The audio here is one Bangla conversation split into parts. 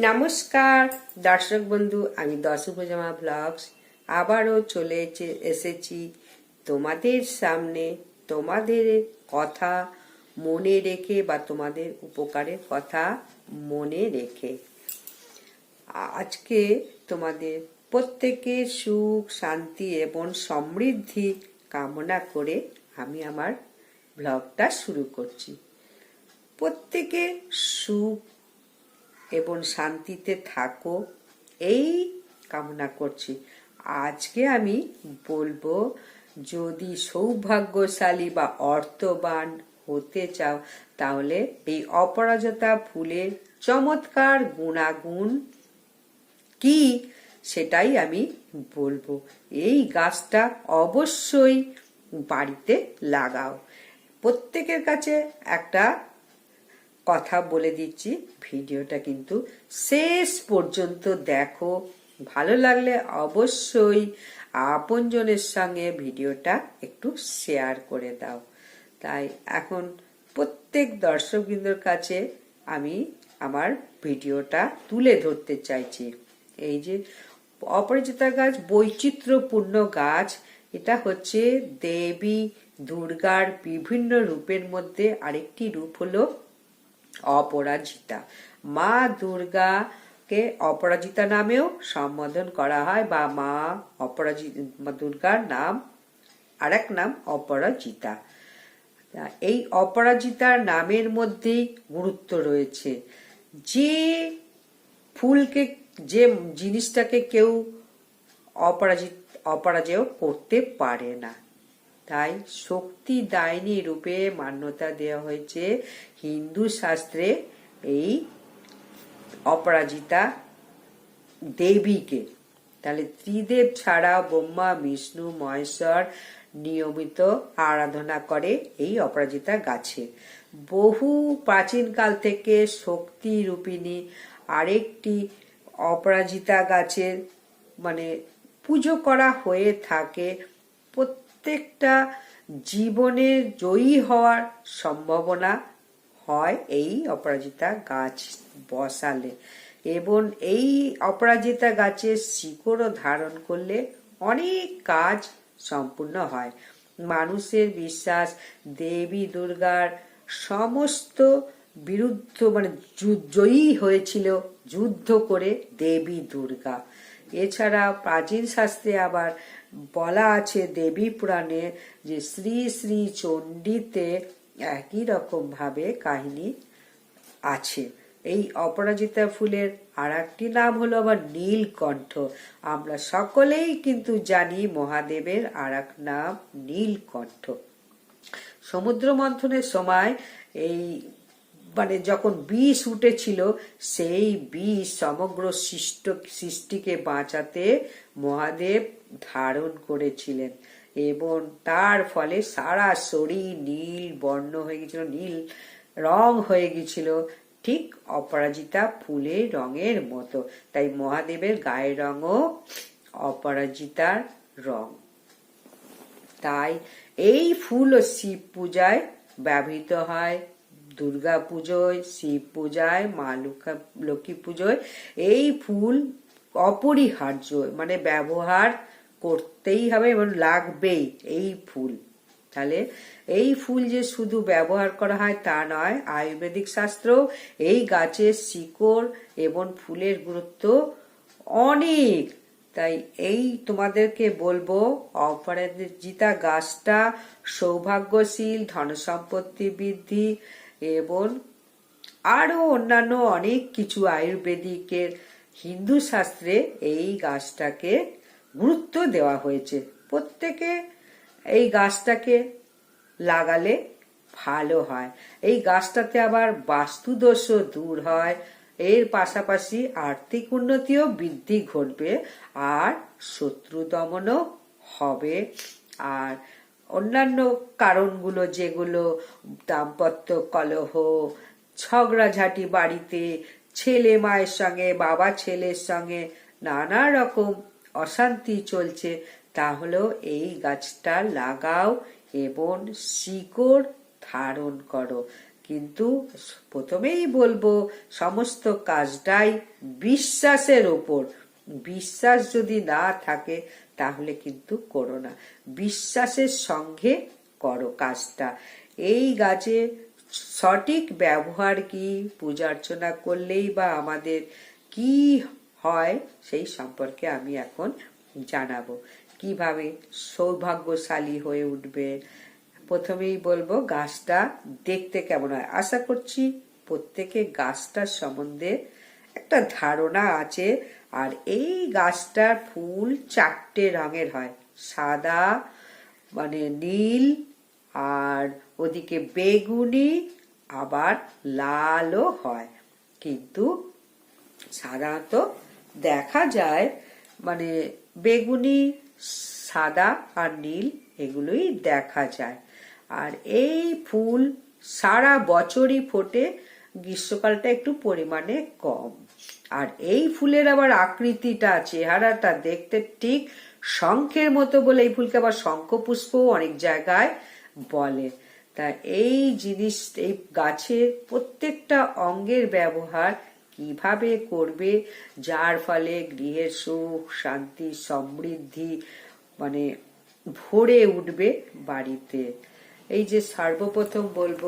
নমস্কার, দর্শক বন্ধু, আমি দশভুজামা ব্লগস। আবারও চলে এসে- এসেছি তোমাদের সামনে, তোমাদের কথা মনে রেখে বা তোমাদের উপকারের কথা মনে রেখে। আজকে তোমাদের প্রত্যেকের সুখ, শান্তি এবং সমৃদ্ধি কামনা করে আমি আমার ব্লগটা শুরু করছি। প্রত্যেকে সুখ এবং শান্তিতে থাকো। এই কামনা করছি। আজকে আমি বলব, যদি সৌভাগ্যশালী বা অর্থবান হতে চাও, তাহলে এই অপরাজতা ফুলের চমৎকার গুণাগুণ কি সেটাই আমি বলব। এই গাছটা অবশ্যই বাড়িতে লাগাও। প্রত্যেকের কাছে একটা কথা বলে দিচ্ছি। ভিডিওটা কিন্তু শেষ পর্যন্ত দেখো। ভালো লাগলে অবশ্যই আপনজনের সঙ্গে ভিডিওটা একটু শেয়ার করে দাও। তাই এখন প্রত্যেক দর্শকবৃন্দর কাছে আমি আমার ভিডিওটা তুলে ধরতে চাইছি। এই যে অপরাজিতা গাছ, বৈচিত্র্যপূর্ণ গাছ, এটা হচ্ছে দেবী, দুর্গার বিভিন্ন রূপের মধ্যে আরেকটি রূপ হলো অপরাজিতা। মা দুর্গাকে অপরাজিতা নামেও সম্বোধন করা হয় বা মা অপরাজিতা দুর্গার নাম, আরেক নাম অপরাজিতা। এই অপরাজিতার নামের মধ্যেই গুরুত্ব রয়েছে। যে ফুলকে, যে জিনিসটাকে কেউ অপরাজিত, অপরাজেয় করতে পারে না। তাই শক্তি দায়নী রূপে মান্যতা দেওয়া হয়েছে হিন্দু শাস্ত্রে এই অপরাজিতা দেবীকে। তাহলে ত্রিদেব ছাড়া ব্রহ্মা, বিষ্ণু, মহেশ্বর নিয়মিত আরাধনা করে এই অপরাজিতা গাছে। বহু প্রাচীনকাল থেকে শক্তি রূপিণী আরেকটি অপরাজিতা গাছের মানে পুজো করা হয়ে থাকে প্রত্যেকটা জীবনে জয়ী হওয়ার সম্ভাবনা হয় এই অপরাজিতা গাছ বসালে এবং এই অপরাজিতা গাছের শিকড়ও ধারণ করলে অনেক কাজ সম্পূর্ণ হয়। মানুষের বিশ্বাস, দেবী দুর্গার সমস্ত বিরুদ্ধ মানে জয়ী হয়েছিল যুদ্ধ করে দেবী দুর্গা। এছাড়া প্রাচীন শাস্ত্রে আবার বলা আছে দেবী পুরাণে যে শ্রী শ্রী চণ্ডীতে একই রকম ভাবে কাহিনী আছে। এই অপরাজিতা ফুলের আর একটি নাম হলো আবার নীলকণ্ঠ। আমরা সকলেই কিন্তু জানি মহাদেবের আর এক নাম নীলকণ্ঠ। সমুদ্র মন্থনের সময় এই মানে যখন বিষ উঠেছিল, সেই বিষ সমগ্র সৃষ্ট সৃষ্টিকে বাঁচাতে মহাদেব ধারণ করেছিলেন এবং তার ফলে সারা শরীর নীল, বর্ণ হয়ে গেছিল, নীল রং হয়ে গেছিল, ঠিক অপরাজিতা ফুলের রঙের মতো। তাই মহাদেবের গায়ের রঙও অপরাজিতার রং। তাই এই ফুল শিব পূজায় ব্যবহৃত হয়। দুর্গা পুজোয়, শিব পূজায়, মা লক্ষ্মী লক্ষ্মী পুজোয়, এই ফুল অপরিহার্য মানে ব্যবহার করতেই হবে এবং লাগবেই এই ফুল। তাহলে এই ফুল যে শুধু ব্যবহার করা হয় তা নয়, আয়ুর্বেদিক শাস্ত্র, এই গাছের শিকড় এবং ফুলের গুরুত্ব অনেক। তাই এই তোমাদেরকে বলব, অপরাজিতা গাছটা সৌভাগ্যশীল, ধনসম্পত্তি বৃদ্ধি এবং আরও অন্যান্য অনেক কিছু আয়ুর্বেদিকের হিন্দু শাস্ত্রে এই গাছটাকে গুরুত্ব দেওয়া হয়েছে। প্রত্যেকে এই গাছটাকে লাগালে ভালো হয়। এই গাছটাতে আবার বাস্তুদোষও দূর হয়। এর পাশাপাশি আর্থিক উন্নতিও বৃদ্ধি ঘটবে আর শত্রু দমনও হবে। আর অন্যান্য কারণগুলো যেগুলো দাম্পত্য কলহ, ঝগড়াঝাটি বাড়িতে, ছেলে মায়ের সঙ্গে, বাবা ছেলের সঙ্গে নানা রকম অশান্তি চলছে, তাহলেও এই গাছটা লাগাও এবং শিকড় ধারণ করো। কিন্তু প্রথমেই বলব, সমস্ত কাজটাই বিশ্বাসের ওপর। বিশ্বাস যদি না থাকে তাহলে কিন্তু করো না। বিশ্বাসের সঙ্গে করো কাজটা। এই গাছে সঠিক ব্যবহার কি, পূজা অর্চনা করলেই বা আমাদের কি হয়, সেই সম্পর্কে আমি এখন জানাব। কীভাবে সৌভাগ্যশালী হয়ে উঠবে, প্রথমেই বলব গাছটা দেখতে কেমন হয়। আশা করছি প্রত্যেকে গাছটার সম্বন্ধে একটা ধারণা আছে। আর এই গাছটার ফুল চারটে রঙের হয়। সাদা মানে নীল, আর ওদিকে বেগুনি, আবার লালও হয়। কিন্তু সাধারণত দেখা যায় মানে বেগুনি, সাদা আর নীল এগুলোই দেখা যায়। আর এই ফুল সারা বছরই ফোটে, গ্রীষ্মকালটা একটু পরিমাণে কম। আর এই ফুলের আবার আকৃতিটা, চেহারাটা দেখতে ঠিক শঙ্খের মতো বলে এই ফুলকে আবার শঙ্খ পুষ্পও অনেক জায়গায় বলে। তা এই জিনিস, এই গাছের প্রত্যেকটা অঙ্গের ব্যবহার কীভাবে করবে, যার ফলে গৃহের সুখ, শান্তি, সমৃদ্ধি মানে ভরে উঠবে বাড়িতে। এই যে সর্বপ্রথম বলব,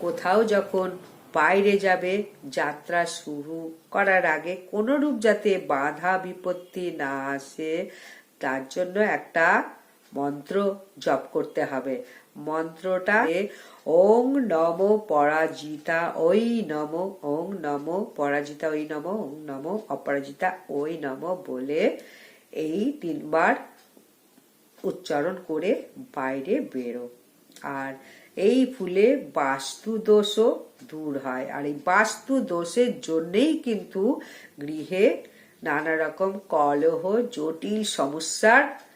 কোথাও যখন বাইরে যাবে, যাত্রা শুরু করার আগে কোনো রূপ যাতে বাধা বিপত্তি না আসে, তার জন্য একটা মন্ত্র জপ করতে হবে। মন্ত্রটা ওং নম পরাজিতা, ওই নম, ওং নম পরাজিতা, ওই নম, ওং নম অপরাজিতা, ওই নম বলে এই তিনবার উচ্চারণ করে বাইরে বেরো। আর এই ফুলে বাস্তু দোষও দূর হয়। আর এই বাস্তু দোষের জন্যেই কিন্তু গৃহে নানা রকম কলহ, জটিল সমস্যার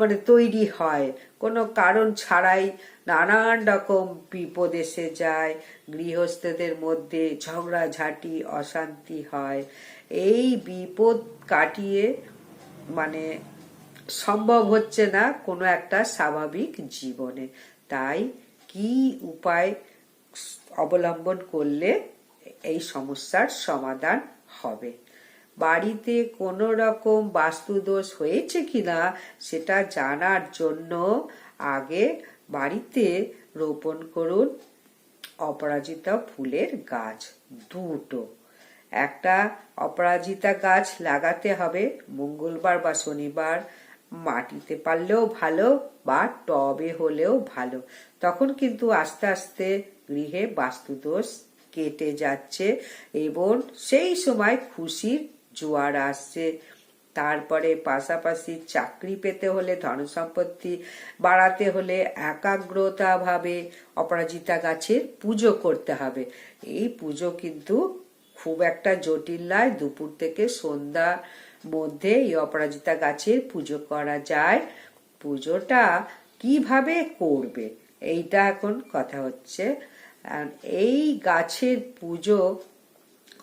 মানে তৈরি হয়। কোনো কারণ ছাড়াই নানান রকম বিপদ এসে যায়। গৃহস্থদের মধ্যে ঝগড়াঝাটি, অশান্তি হয়। এই বিপদ কাটিয়ে মানে সম্ভব হচ্ছে না কোনো একটা স্বাভাবিক জীবনে। তাই কি উপায় অবলম্বন করলে এই সমস্যার সমাধান হবে? বাড়িতে কোনো রকম বাস্তুদোষ হয়েছে কিনা সেটা জানার জন্য আগে বাড়িতে রোপণ করুন অপরাজিতা ফুলের গাছ দুটো। একটা অপরাজিতা গাছ লাগাতে হবে, মঙ্গলবার বা শনিবার মাটিতে পারলেও ভালো বা টবে হলেও ভালো। তখন কিন্তু আস্তে আস্তে গৃহে বাস্তুদোষ কেটে যাচ্ছে এবং সেই সময় খুশির জোয়ার আসছে। তারপরে পাশাপাশি চাকরি পেতে হলে ধন সম্পত্তি বাড়াতে হলে একাগ্রতা ভাবে অপরাজিতা গাছের পুজো করতে হবে। এই পুজো কিন্তু খুব একটা জটিল নয়। দুপুর থেকে সন্ধ্যা মধ্যে এই অপরাজিতা গাছের পুজো করা যায়। পুজোটা কীভাবে করবে? এইটা এখন কথা হচ্ছে। এই গাছের পুজো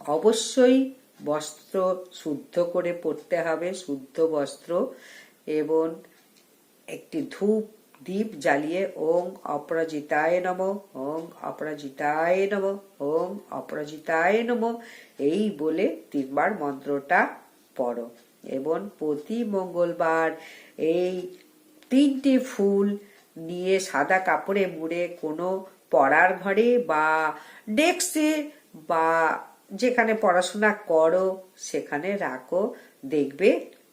অবশ্যই বস্ত্র শুদ্ধ করে পরতে হবে, শুদ্ধ বস্ত্র এবং একটি ধূপ, দীপ জ্বালিয়ে ওং অপরাজিতায় নম, ওং অপরাজিতায় নম, ওং অপরাজিতায় নম, এই বলে তিনবার মন্ত্রটা পড়ো। এবং প্রতি মঙ্গলবার এই তিনটি ফুল নিয়ে সাদা কাপড়ে মুড়ে কোনো পড়ার ঘরে বা ডেস্কে বা যেখানে পড়াশোনা করো, সেখানে রাখো। দেখবে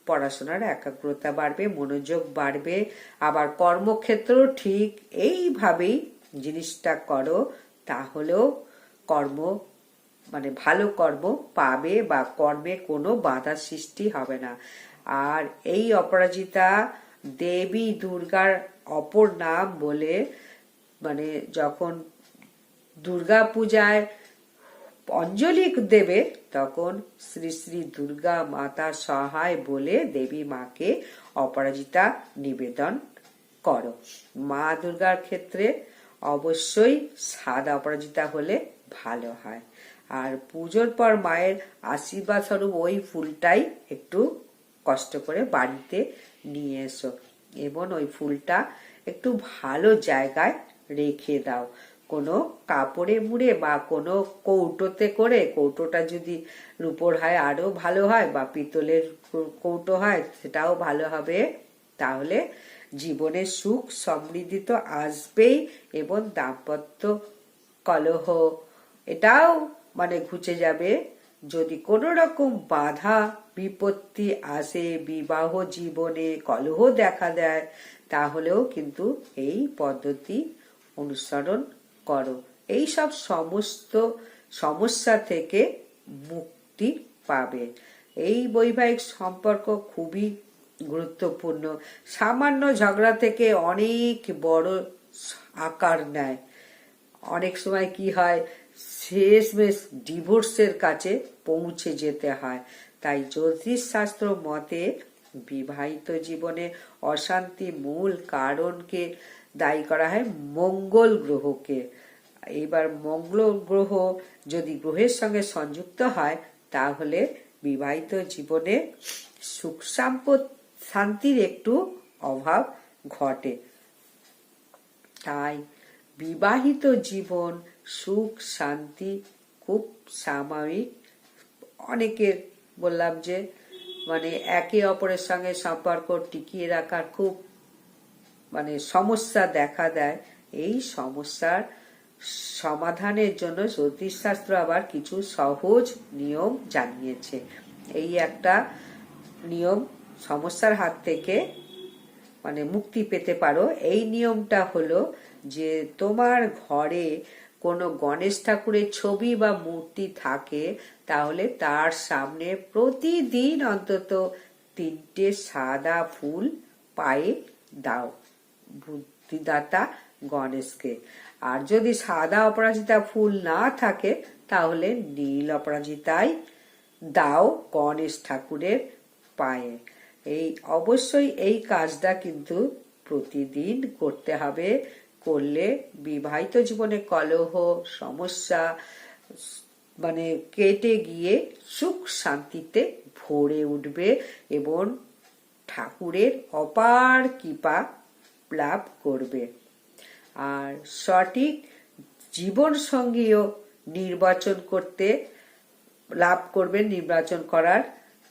পড়াশোনার একাগ্রতা বাড়বে, মনোযোগ বাড়বে। আবার কর্মক্ষেত্র ঠিক এইভাবেই জিনিসটা করো, তাহলেও কর্ম মানে ভালো কর্ম পাবে বা কর্মে কোনো বাধা সৃষ্টি হবে না। আর এই অপরাজিতা দেবী দুর্গার অপর নাম বলে মানে যখন দুর্গা পূজায় অঞ্জলি দেবে, তখন শ্রী শ্রী দুর্গা মাতা সহায় বলে দেবী মাকে অপরাজিতা নিবেদন করো। মা দুর্গার ক্ষেত্রে অবশ্যই সাদা অপরাজিতা হলে ভালো হয়। আর পুজোর পর মায়ের আশীর্বাদ স্বরূপ ওই ফুলটাই একটু কষ্ট করে বাড়িতে নিয়ে এসো। এবং ওই ফুলটা একটু ভালো জায়গায় রেখে দাও। কোনো কাপড়ে মুড়ে বা কোনো কৌটোতে করে, কৌটোটা যদি রূপোর হয় আরও ভালো হয় বা পিতলের কৌটো হয়, সেটাও ভালো হবে। তাহলে জীবনে সুখ সমৃদ্ধি তো আসবেই, এবং দাম্পত্য কলহ, এটাও মানে ঘুচে যাবে। যদি কোনো রকম বাধা, বিপত্তি আসে, বিবাহ জীবনে কলহ দেখা দেয়, তাহলেও কিন্তু এই পদ্ধতি অনুসরণ করো। এই সব সমস্ত সমস্যা থেকে মুক্তি পাবে। এই বৈবাহিক সম্পর্ক খুবই গুরুত্বপূর্ণ। সামান্য ঝগড়া থেকে অনেক বড় আকার নেয়। অনেক সময় কি হয় শেষমেশ ডিভোর্সের কাছে পৌঁছে যেতে হয়। তাই জ্যোতিষ শাস্ত্র মতে, বিবাহিত জীবনে অশান্তি মূল কারণকে দায়ী করা হয় মঙ্গল গ্রহকে। এবার মঙ্গল গ্রহ যদি গ্রহের সঙ্গে সংযুক্ত হয়, তাহলে বিবাহিত জীবনে সুখ সম্পদ শান্তির একটু অভাব ঘটে। তাই বিবাহিত জীবন সুখ, শান্তি, খুব স্বাভাবিক। অনেকের বললাম যে মানে একে অপরের সঙ্গে সম্পর্ক টিকিয়ে রাখার খুব মানে সমস্যা দেখা দেয়। এই সমস্যার সমাধানের জন্য জ্যোতিষশাস্ত্র আবার কিছু সহজ নিয়ম জানিয়েছে। এই একটা নিয়ম সমস্যার হাত থেকে মানে মুক্তি পেতে পারো। এই নিয়মটা হলো যে, তোমার ঘরে কোনো গণেশ ঠাকুরের ছবি বা মূর্তি থাকে, তাহলে তার সামনে প্রতিদিন অন্তত তিনটে সাদা ফুল পায়ে দাও, বুদ্ধিদাতা গণেশকে। আর যদি সাদা অপরাজিতা ফুল না থাকে, তাহলে নীল অপরাজিতাই দাও গণেশ ঠাকুরের পায়ে। এই অবশ্যই এই কাজটা কিন্তু প্রতিদিন করতে হবে। করলে বিবাহিত জীবনে কলহ, সমস্যা মানে কেটে গিয়ে সুখ শান্তিতে ভরে উঠবে এবং ঠাকুরের অপার কৃপা লাভ করবে। আর সঠিক জীবন সঙ্গীও নির্বাচন করতে লাভ করবে, নির্বাচন করার।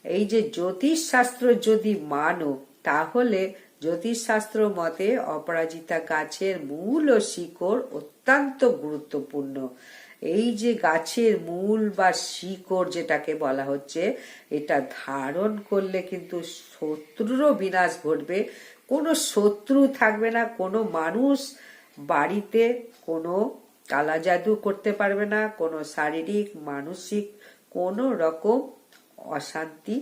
এই যে জ্যোতিষ শাস্ত্র যদি মানো, তাহলে জ্যোতিষশাস্ত্র মতে অপরাজিতা গাছের মূল ও শিকড় অত্যন্ত গুরুত্বপূর্ণ। এই যে গাছের মূল বা শিকড় যেটাকে বলা হচ্ছে, এটা ধারণ করলে কিন্তু শত্রুরও বিনাশ ঘটবে। কোনো শত্রু থাকবে না, কোনো মানুষ বাড়িতে কোনো কালা জাদু করতে পারবে না, কোনো শারীরিক, মানসিক কোনো রকম অশান্তি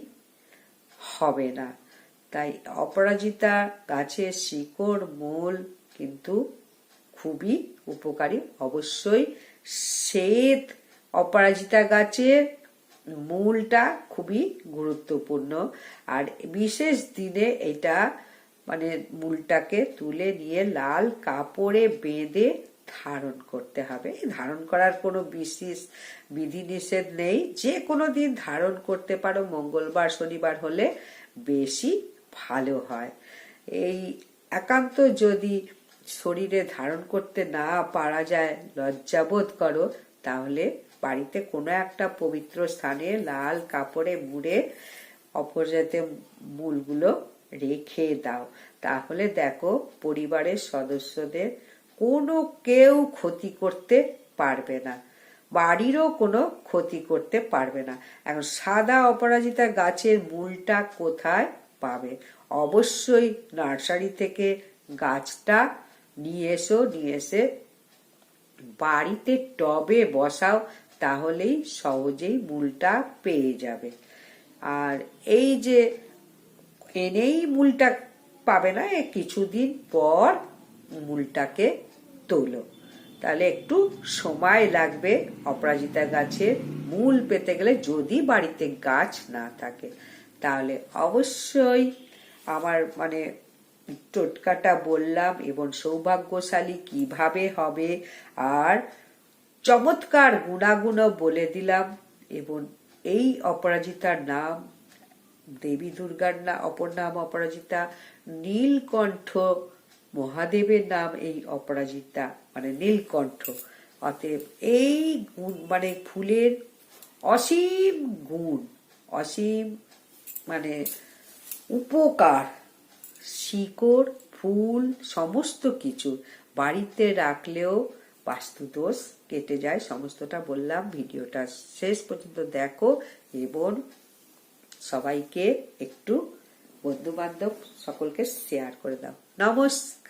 হবে না। তাই অপরাজিতা, গাছের শিকড়, মূল কিন্তু খুবই উপকারী। অবশ্যই শ্বেত অপরাজিতা গাছের মূলটা খুবই গুরুত্বপূর্ণ। আর বিশেষ দিনে এটা মানে মূলটাকে তুলে নিয়ে লাল কাপড়ে বেঁধে ধারণ করতে হবে। ধারণ করার কোনো বিশেষ বিধি নিষেধ নেই। যে কোনো দিন ধারণ করতে পারো। মঙ্গলবার, শনিবার হলে বেশি ভালো হয়। এই একান্ত যদি শরীরে ধারণ করতে না পারা যায় লজ্জাবোধ করো, তাহলে বাড়িতে কোনো একটা পবিত্র স্থানে লাল কাপড়ে মুড়ে অপরাজিত মূলগুলো রেখে দাও। তাহলে দেখো, পরিবারের সদস্যদের কোনো কেউ ক্ষতি করতে পারবে না। বাড়িরও কোনো ক্ষতি করতে পারবে না। এখন সাদা অপরাজিতা গাছের মূলটা কোথায়? পাবে। অবশ্যই নার্সারি থেকে গাছটা নিয়ে এসো, নিয়ে এসে বাড়িতে টবে বসাও, তাহলেই সহজেই মূলটা পেয়ে যাবে। আর এই যে এনেই মূলটা পাবে না কিছুদিন পর মূলটাকে তোলো। তাহলে একটু সময় লাগবে অপরাজিতা গাছের মূল পেতে গেলে, যদি বাড়িতে গাছ না থাকে। তাহলে অবশ্যই আমার মানে টোটকাটা বললাম এবং সৌভাগ্যশালী কীভাবে হবে আর চমৎকার গুণাগুণও বলে দিলাম এবং এই অপরাজিতার নাম দেবী দুর্গার না, অপর নাম অপরাজিতা নীলকণ্ঠ মহাদেবের নাম এই অপরাজিতা মানে নীলকণ্ঠ। অতএব এই গুণ মানে ফুলের অসীম গুণ, অসীম মানে উপকার, শিকড়, ফুল, সমস্ত কিছু বাড়িতে রাখলেও বাস্তুদোষ কেটে যায়, সমস্তটা বললাম, ভিডিওটা শেষ পর্যন্ত দেখো এবং সবাইকে একটু বন্ধু বান্ধব সকলকে শেয়ার করে দাও। নমস্কার।